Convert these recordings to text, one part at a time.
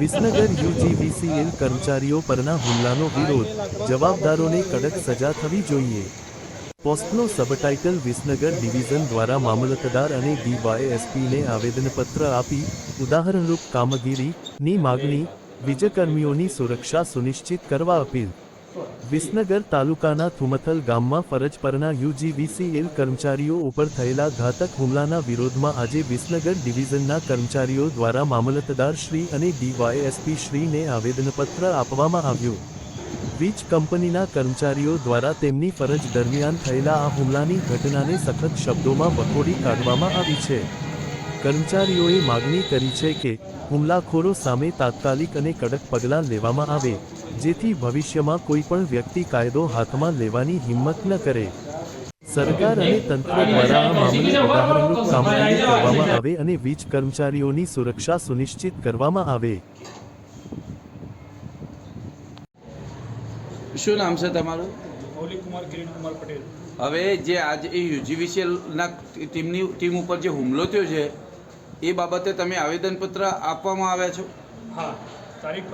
Visnagar UGVCL કર્મચારીઓ પરના હુમલાનો વિરોધ. જવાબદારોને કડક સજા થવી જોઈએ. પોસ્ટનો સબટાઇટલ વિસનગર ડિવિઝન દ્વારા મામલતદાર અને ડીવાયએસપીને આવેદનપત્ર આપી ઉદાહરણરૂપ કામગીરીની માગણી વિજયકર્મીઓની સુરક્ષા સુનિશ્ચિત કરવા અપીલ. વિસનગર તાલુકાના થુમથલ ગામમાં ફરજ પરના યુજીવીસીએલ કર્મચારીઓ ઉપર થયેલા ઘાતક હુમલાના વિરોધમાં આજે વિસનગર ડિવિઝનના કર્મચારીઓ દ્વારા મામલતદાર શ્રી અને ડીવાયએસપી શ્રીને આવેદનપત્ર આપવામાં આવ્યું. વીજ કંપનીના કર્મચારીઓ દ્વારા તેમની ફરજ દરમિયાન થયેલા આ હુમલાની ઘટનાને સખત શબ્દોમાં વખોડી કાઢવામાં આવી છે. કર્મચારીઓએ માગણી કરી છે કે હુમલાખોરો સામે તાત્કાલિક અને કડક પગલાં લેવામાં આવે. જેથી ભવિષ્યમાં કોઈ પણ વ્યક્તિ કાયદો હાથમાં લેવાની હિંમત ન કરે. સરકાર અને તંત્ર દ્વારા આ મામલે ઉદાહરણરૂપ કામગીરી કરવામાં આવે અને વીજ કર્મચારીઓની સુરક્ષા સુનિશ્ચિત કરવામાં આવે. શું નામ છે તમારું? મૌલિક કુમાર કિરીટ કુમાર પટેલ. હવે જે આજે એ યુજીવીસીએલના ટીમની ટીમ ઉપર જે હુમલો થયો છે એ બાબતે તમે આવેદનપત્ર આપવામાં આવ્યા છો? હા તારીખ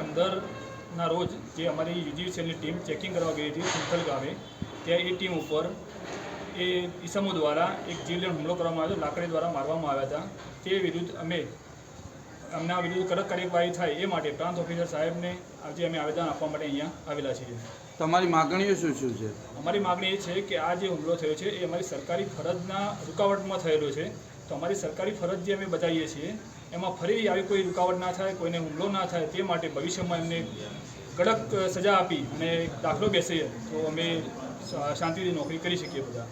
પંદરના રોજ જે અમારી યુજીવીસીએલની ટીમ ચેકિંગ કરવા ગઈ હતી સુંથલ ગામે ત્યાં એ ટીમ ઉપર એ ઈસમો દ્વારા એક જીવલેણ હુમલો કરવામાં આવ્યો લાકડી દ્વારા મારવામાં આવ્યા હતા. તે વિરુદ્ધ અમે અમના વિરુદ્ધ કડક કાર્યવાહી થાય એ માટે પ્રાંત ઓફિસર સાહેબને આજે અમે આવેદન આપવા માટે અહીંયા આવેલા છીએ. તમારી માગણીઓ શું શું છે? અમારી માગણી એ છે કે આ જે હુમલો થયો છે એ અમારી સરકારી ફરજના રૂકાવટમાં થયેલો છે. તો અમારી સરકારી ફરજ જે અમે બજાવીએ છીએ, એમાં ફરી આવી કોઈ રૂકાવટ ના થાય, કોઈને હુમલો ના થાય, તે માટે ભવિષ્યમાં એમને કડક સજા આપી અને દાખલો બેસીએ, તો અમે શાંતિથી નોકરી કરી શકીએ બધા.